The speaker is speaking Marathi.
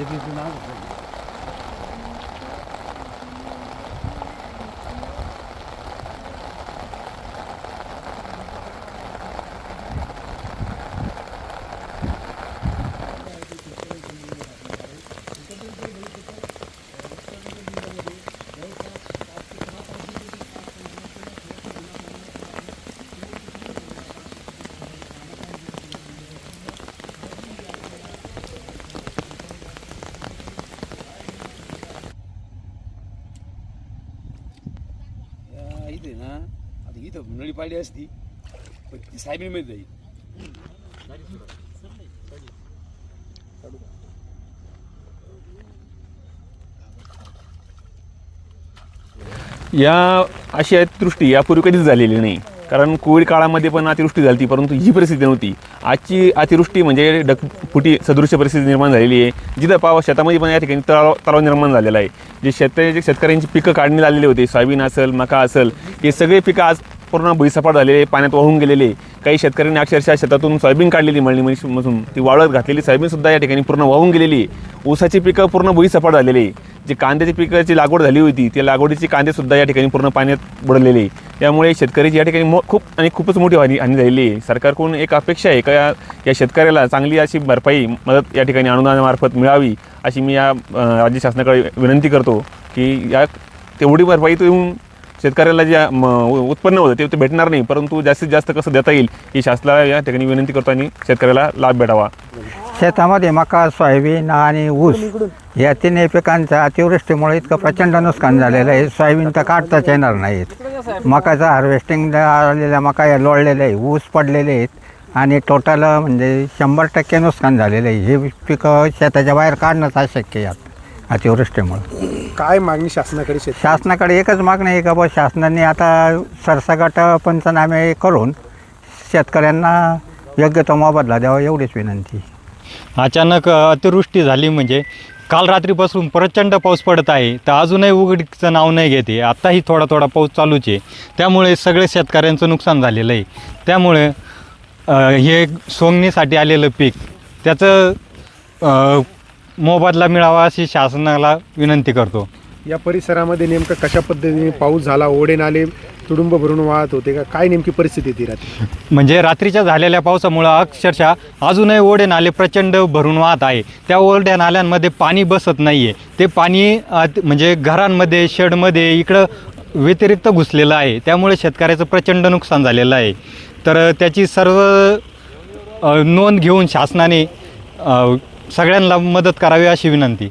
या माहिती ना आता इथं नळी पाहिली असती पण ती साहेबीमध्ये जाईल या अशी दृष्टी यापूर्वी कधीच झालेली नाही. कारण कोविड काळामध्ये पण अतिवृष्टी झाली परंतु ही परिस्थिती नव्हती. आजची अतिवृष्टी म्हणजे डगफुटी सदृश्य परिस्थिती निर्माण झालेली आहे. जिथं पाव शेतामध्ये पण या ठिकाणी तलाव तलाव निर्माण झालेला आहे. जे शेतकऱ्याचे शेतकऱ्यांची पिकं काढण्यात आलेली होती सोयाबीन असेल मका असेल हे सगळे पिकं आज पूर्ण भुईसपाट झालेले पाण्यात वाहून गेलेले काही शेतकऱ्यांनी अक्षरशः शेतातून सोयाबीन काढलेली मळणी मधून ती वाळत घातलेली. सोयाबीनसुद्धा या ठिकाणी पूर्ण वाहून गेलेली आहे. ऊसाची पिकं पूर्ण भुईसपाट झालेली आहे. जी कांद्याची पिकाची लागवड झाली होती त्या लागवडीचे कांदेसुद्धा या ठिकाणी पूर्ण पाण्यात बुडलेले. त्यामुळे शेतकऱ्याची या ठिकाणी मो खूप आणि खूपच मोठी हानी हानी झालेली आहे. सरकारकडून एक अपेक्षा आहे का या- शेतकऱ्याला चांगली अशी भरपाई मदत या ठिकाणी अनुदानामार्फत मिळावी अशी मी या राज्य शासनाकडे विनंती करतो की या तेवढी भरपाई तुम्ही येऊन शेतकऱ्याला जे म, उत्पन्न होतं ते ते भेटणार नाही. परंतु जास्तीत जास्त कसं देता येईल ही शासनाला या ठिकाणी विनंती करतो आणि शेतकऱ्याला लाभ भेटावा. शेतामध्ये मका सोयाबीन आणि ऊस या तिन्ही पिकांच्या अतिवृष्टीमुळे इतकं प्रचंड नुकसान झालेलं आहे. सोयाबीन तर काढताच येणार नाहीत. मकाचं हार्वेस्टिंग आलेल्या मका या लोळलेल्या आहे. ऊस पडलेले आहेत. आणि टोटल म्हणजे शंभर टक्के नुकसान झालेलं आहे. हे पिकं शेताच्या बाहेर काढणंच अशक्य आहे अतिवृष्टीमुळे. काय मागणी शासनाकडे शेत शासनाकडे एकच मागणं आहे का बा शासनाने आता सरसकट पंचनामे करून शेतकऱ्यांना योग्य तो मोबदला द्यावा एवढीच विनंती. अचानक अतिवृष्टी झाली म्हणजे काल रात्रीपासून प्रचंड पाऊस पडत आहे. तर अजूनही उघडीचं नाव नाही घेते. आत्ताही थोडा थोडा पाऊस चालूच आहे. त्यामुळे सगळे शेतकऱ्यांचं नुकसान झालेलं आहे. त्यामुळे हे सोंगणीसाठी आलेलं पीक त्याचं मोबदला मिळावा अशी शासनाला विनंती करतो. या परिसरामध्ये नेमकं कशा पद्धतीने पाऊस झाला ओढे नाले तुडुंब भरून वाहत होते का? काय नेमकी परिस्थिती ती रात्री? म्हणजे रात्रीच्या झालेल्या पावसामुळं अक्षरशः अजूनही ओढे नाले प्रचंड भरून वाहत आहे. त्या ओढ्या नाल्यांमध्ये पाणी बसत नाही आहे ते पाणी म्हणजे घरांमध्ये शेडमध्ये इकडं व्यतिरिक्त घुसलेलं आहे. त्यामुळे शेतकऱ्याचं प्रचंड नुकसान झालेलं आहे. तर त्याची सर्व अ, नोंद घेऊन शासनाने अ, सगळ्यांना मदत करावी अशी विनंती.